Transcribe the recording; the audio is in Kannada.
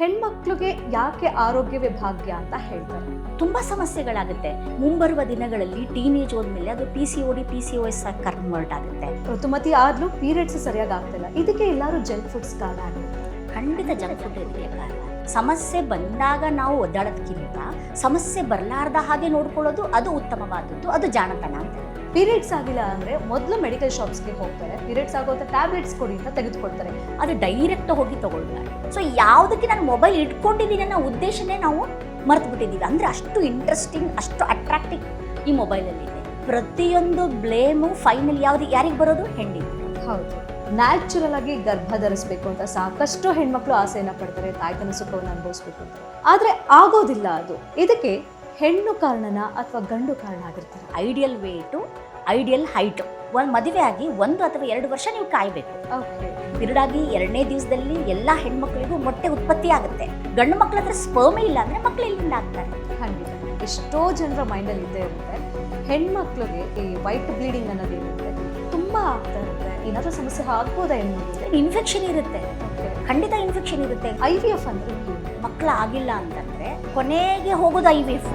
ಹೆಣ್ಮಕ್ಳಿಗೆ ಯಾಕೆ ಆರೋಗ್ಯವೇ ಭಾಗ್ಯ ಅಂತ ಹೇಳ್ತಾರೆ. ತುಂಬಾ ಸಮಸ್ಯೆಗಳಾಗುತ್ತೆ. ಮುಂಬರುವ ದಿನಗಳಲ್ಲಿ ಟೀನೇಜ್ ಹೋದ್ಮೇಲೆ ಅದು P C OD P C S convert ಆಗುತ್ತೆ. ಋತುಮತಿ ಆದ್ರೂ ಪೀರಿಯಡ್ಸ್ ಸರಿಯಾಗಿ ಆಗ್ತಿಲ್ಲ. ಇದಕ್ಕೆ ಎಲ್ಲರೂ ಜಂಕ್ ಫುಡ್ಸ್ ಕಾರಣ ಆಗಿರುತ್ತೆ ಖಂಡಿತ ಜಂಕ್ ಫುಡ್ ಕಾರಣ ಸಮಸ್ಯೆ ಬಂದಾಗ ನಾವು ಒದ್ದಾಡೋದಕ್ಕಿಂತ ಸಮಸ್ಯೆ ಬರಲಾರ್ದ ಹಾಗೆ ನೋಡ್ಕೊಳ್ಳೋದು ಅದು ಉತ್ತಮವಾದದ್ದು ಅದು ಜಾಣತನ ಅಂತ. ಪೀರಿಯಡ್ಸ್ ಆಗಿಲ್ಲ ಅಂದರೆ ಮೊದಲು ಮೆಡಿಕಲ್ ಶಾಪ್ಸ್ಗೆ ಹೋಗ್ತಾರೆ. ಪೀರಿಯಡ್ಸ್ ಆಗೋದ ಟ್ಯಾಬ್ಲೆಟ್ಸ್ ಕೊಡಿ ಅಂತ ತೆಗೆದುಕೊಳ್ತಾರೆ. ಅದು ಡೈರೆಕ್ಟ್ ಹೋಗಿ ತಗೊಳ್ತಾರೆ ಸೊ ಯಾವುದಕ್ಕೆ ನಾನು ಮೊಬೈಲ್ ಇಟ್ಕೊಂಡಿದ್ದೀನಿ ಅನ್ನೋ ಉದ್ದೇಶನೇ ನಾವು ಮರ್ತು ಬಿಟ್ಟಿದ್ದೀವಿ ಅಂದರೆ ಅಷ್ಟು ಇಂಟ್ರೆಸ್ಟಿಂಗ್ ಅಷ್ಟು ಅಟ್ರಾಕ್ಟಿವ್ ಈ ಮೊಬೈಲಲ್ಲಿದೆ ಪ್ರತಿಯೊಂದು ಬ್ಲೇಮು ಫೈನಲ್ ಯಾವುದು ಯಾರಿಗೆ ಬರೋದು? ಹೆಂಡಿ ಹೌದು. ನ್ಯಾಚುರಲ್ ಆಗಿ ಗರ್ಭ ಧರಿಸ್ಬೇಕು ಅಂತ ಸಾಕಷ್ಟು ಹೆಣ್ಮಕ್ಳು ಆಸೆಯನ್ನ ಪಡ್ತಾರೆ ತಾಯ್ತನ ಸುಖವನ್ನು ಅನುಭವಿಸ್ಬೇಕು ಅಂತ. ಆದ್ರೆ ಆಗೋದಿಲ್ಲ ಅದು. ಇದಕ್ಕೆ ಹೆಣ್ಣು ಕಾರಣನ ಅಥವಾ ಗಂಡು ಕಾರಣ ಆಗಿರ್ತಾರೆ. ಐಡಿಯಲ್ ವೇಟು ಐಡಿಯಲ್ ಹೈಟು ಒಂದು ಮದುವೆ ಆಗಿ ಒಂದು ಅಥವಾ ಎರಡು ವರ್ಷ ನೀವು ಕಾಯಬೇಕು. ಓಕೆ ಬಿರುಡಾಗಿ ಎರಡನೇ ದಿವಸದಲ್ಲಿ ಎಲ್ಲ ಹೆಣ್ಮಕ್ಳಿಗೂ ಮೊಟ್ಟೆ ಉತ್ಪತ್ತಿ ಆಗುತ್ತೆ. ಗಂಡು ಮಕ್ಳ ಹತ್ರ ಸ್ಪರ್ಮೇ ಇಲ್ಲ ಅಂದರೆ ಮಕ್ಳು ಇಲ್ಲಿಂದ ಆಗ್ತಾರೆ? ಖಂಡಿತ. ಎಷ್ಟೋ ಜನರ ಮೈಂಡಲ್ಲಿ ಇದ್ದೇ ಇರುತ್ತೆ. ಹೆಣ್ಮಕ್ಳಿಗೆ ಈ ವೈಟ್ ಬ್ಲೀಡಿಂಗ್ ಅನ್ನೋದೇನಿರುತ್ತೆ ತುಂಬಾ ಆಗ್ತಾ ಇರುತ್ತೆ. ಏನಾದ್ರೂ ಸಮಸ್ಯೆ ಆಗ್ಬೋದಾ ಎನ್ನುವುದಿದೆ ಇನ್ಫೆಕ್ಷನ್ ಇರುತ್ತೆ. ಖಂಡಿತ ಇನ್ಫೆಕ್ಷನ್ ಇರುತ್ತೆ. ಐ ವಿ ಎಫ್ ಅಂದರೆ? ಮಕ್ಕಳು ಆಗಿಲ್ಲ ಅಂತಂದ್ರೆ ಕೊನೆಗೆ ಹೋಗೋದು ಐ ವಿ ಎಫ್